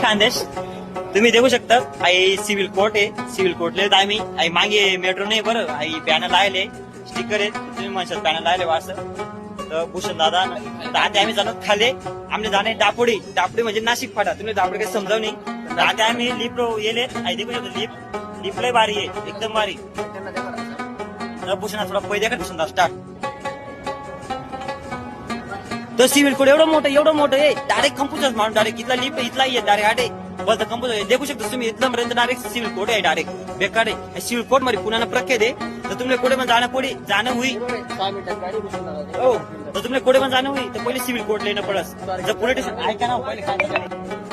खानदेश तुम्ही देखू शकता. आई सिव्हिल कोर्ट आहे. सिव्हिल कोर्टले तर आम्ही आई मागे मेट्रो नाही बरं. आई बॅनर लायले स्टिकर आहे. तुम्ही म्हणशात बॅनर लायले वास तर भूषण दादा तर आता आम्ही जाणं खाले. आमने जाणे दापोडी. दापोडी म्हणजे नाशिक फाटा. तुम्ही दापोडी काही समजाव नाही तर आता आम्ही लिफ्ट येले. आई देखू शकतो लिफ्ट लिफ्ट लय भारी आहे. एकदम भारी. भूषण थोडा पहिले का भूषण स्टार्ट तर सिव्हिल कोड एवढं मोठं एवढं मोठं आहे डायरेक्ट कम्प्युटर माणूस डायरेक्ट इथला लिफ्ट इथला आहे डायरेक्ट आटे बोलता कम्प्युटर देखू शकतो तुम्ही इथलं पर्यंत डायरेक्ट सिव्हिल कोड आहे डायरेक्ट बेकार आहे. सिव्हिल कोडमध्ये पुण्याला प्रख्यात आहे? तर तुम्हाला कोडे पण जाणं पुढे जाणं होईल हो. तर तुम्हाला कोडे पण जाणं होईल तर पहिले सिव्हिल कोर्ट येणं पडस. जर पोलीस स्टेशन ऐका ना पहिले.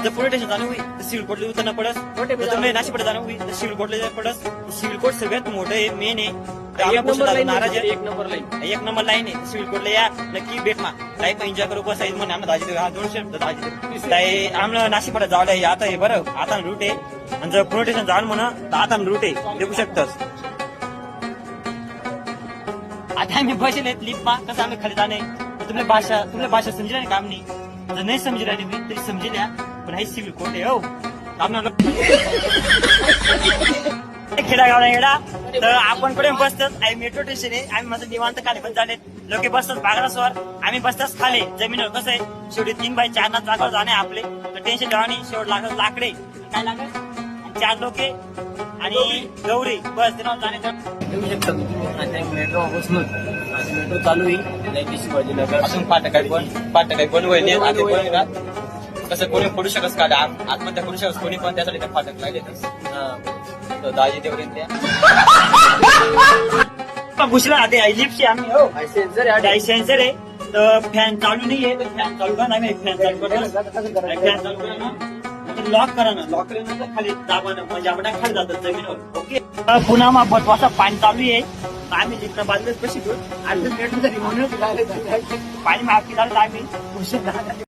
जर पोलीस स्टेशन जाणं होईल तर सिव्हिल कोर्टला उतरणं पडस. जर तुम्हाला नाशिक जाणं होईल तर सिव्हिल कोर्टला जाणं पडस. सिव्हिल कोर्ट सगळ्यात मोठं आहे मेन आहे. एक नंबर लाईन नाराज एक नंबर लाईन एक नंबर लाईन आहे. सिव्हिल कोर्टला या. नक्की भेट मा लाईफ एन्जॉय करू बस म्हणून आम्हाला दाजी देऊ हा दोनशे. दाजी ताई आम्हाला नाशिककडे जावलं आहे आता आहे बरं आता रूट आहे. आणि जर पुणे स्टेशन जाऊन म्हणा तर आता रूट आहे. देखू शकतस. आता आम्ही बसेल लिफ्ट मा कसं आम्ही खाली जाणे तर तुमल्या भाषा तुमल्या भाषा समजेल नाही काम नाही. जर नाही समजेल आणि मी तरी समजेल या. पण हे सिव्हिल कोर्ट आहे हो. आम्हाला खेडागावला येडा तर आपण कुठे बसतात आणि मेट्रो स्टेशन आहे. आम्ही माझं निवांत खाली पण झाले लोक बसतात बागडासवर आम्ही बसताच खाली. जमिनीवर कसं आहे? शेवटी तीन बाय चार ना जागावर जाणे आपले. तर टेन्शन ठेवा नाही. शेवट लागत लाकडे. काय लागत चार लोक आणि गौरी. बस ते जाणे येऊ शकता मेट्रो चालू होईल. जायची शिवाजीनगर पण. कसं कोणी पडू शकस का? आत- आत्महत्या करू शकस कोणी पण. त्यासाठी त्या फाटक लागले तर दाजी तेवढे घुसला आते लिफ्टची आम्ही हो. सेन्सर काही सेन्सर आहे. तर फॅन चालू नाही आहे तर फॅन चालू करा आम्ही फॅन चालू करतो फॅन चालू करा ना. लॉक करा ना. लॉक केल्यानंतर खाली दाबा ना म्हणजे आपण खाली जातात जमिनीवर. ओके पुन्हा मग बटवासा पाणी चालू आहे. आम्ही लिफ्ट बाजूलाच कशी करू आणि पाणी माफी झालं आम्ही